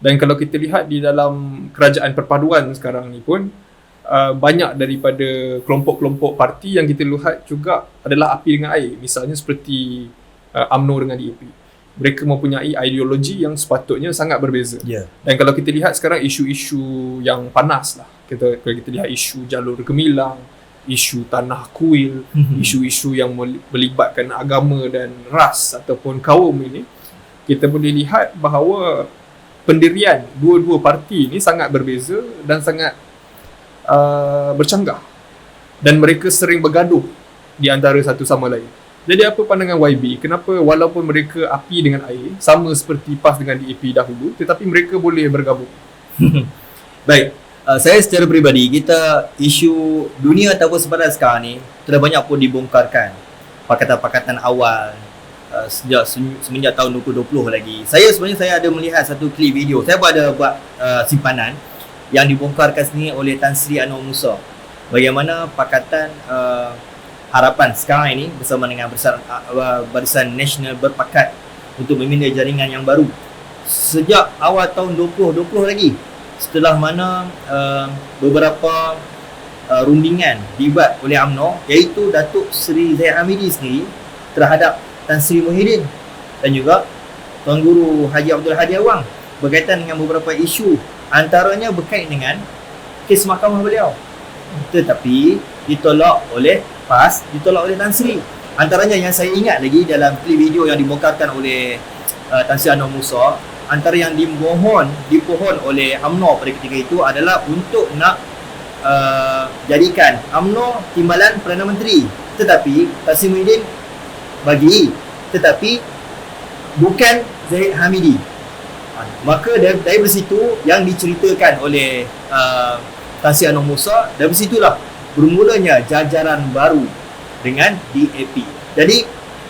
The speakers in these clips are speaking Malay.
Dan kalau kita lihat di dalam kerajaan perpaduan sekarang ni pun uh, banyak daripada kelompok-kelompok parti yang kita lihat juga adalah api dengan air. Misalnya seperti uh, UMNO dengan DAP. Mereka mempunyai ideologi yang sepatutnya sangat berbeza. Ya. Dan kalau kita lihat sekarang isu-isu yang panas lah. Kita, kalau kita lihat isu jalur gemilang, isu tanah kuil, isu-isu yang mel- melibatkan agama dan ras ataupun kaum ini, kita boleh lihat bahawa pendirian dua-dua parti ini sangat berbeza dan sangat uh, bercanggah. Dan mereka sering bergaduh di antara satu sama lain. Jadi apa pandangan YB? Kenapa walaupun mereka api dengan air, sama seperti PAS dengan DAP dahulu, tetapi mereka boleh bergabung? Baik. Uh, saya secara peribadi kita isu dunia ataupun sebenarnya sekarang ni telah banyak pun dibongkarkan pakatan-pakatan awal uh, sejak se- semenjak tahun 2020 lagi. Saya sebenarnya saya ada melihat satu klip video. Saya pun ada buat uh, simpanan yang dibongkarkan sendiri oleh Tan Sri Anwar Musa. Bagaimana pakatan uh, harapan sekarang ini bersama dengan barisan uh, barisan nasional berpakat untuk membina jaringan yang baru. Sejak awal tahun 2020 lagi setelah mana uh, beberapa uh, rundingan dibuat oleh UMNO iaitu Datuk Seri Zaid Hamidi sendiri terhadap Tan Sri Muhyiddin dan juga Tuan Guru Haji Abdul Hadi Awang berkaitan dengan beberapa isu antaranya berkait dengan kes mahkamah beliau. Tetapi ditolak oleh PAS ditolak oleh Tan Sri. Antaranya yang saya ingat lagi dalam klip video yang dibongkarkan oleh uh, Tan Sri Anwar Musa antara yang dimohon dipohon oleh UMNO pada ketika itu adalah untuk nak uh, jadikan UMNO timbalan Perdana Menteri. Tetapi Tan Sri Muhyiddin bagi tetapi bukan Zahid Hamidi. Ha, maka dari, dari situ yang diceritakan oleh uh, Tan Sri Anwar Musa dari situlah bermulanya jajaran baru dengan DAP jadi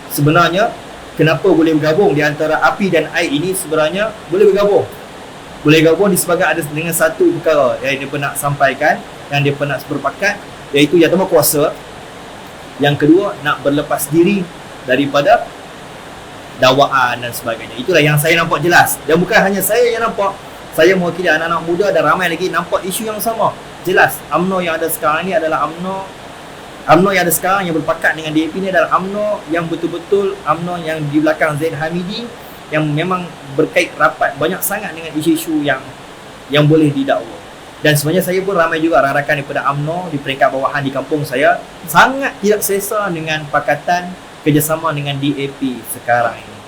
sebenarnya kenapa boleh bergabung di antara api dan air ini sebenarnya boleh bergabung. Boleh gabung disebabkan ada dengan satu perkara yang dia pernah sampaikan yang dia pernah berpakat iaitu yang pertama kuasa. Yang kedua nak berlepas diri daripada dakwaan dan sebagainya. Itulah yang saya nampak jelas. Dan bukan hanya saya yang nampak. Saya mewakili anak-anak muda dan ramai lagi nampak isu yang sama. Jelas UMNO yang ada sekarang ni adalah UMNO. UMNO yang ada sekarang yang berpakat dengan DAP ni adalah UMNO yang betul-betul UMNO yang di belakang Zaid Hamidi yang memang berkait rapat banyak sangat dengan isu-isu yang yang boleh didakwa. Dan sebenarnya saya pun ramai juga rakan-rakan daripada UMNO di peringkat bawahan di kampung saya sangat tidak selesa dengan pakatan kerjasama dengan DAP sekarang ini.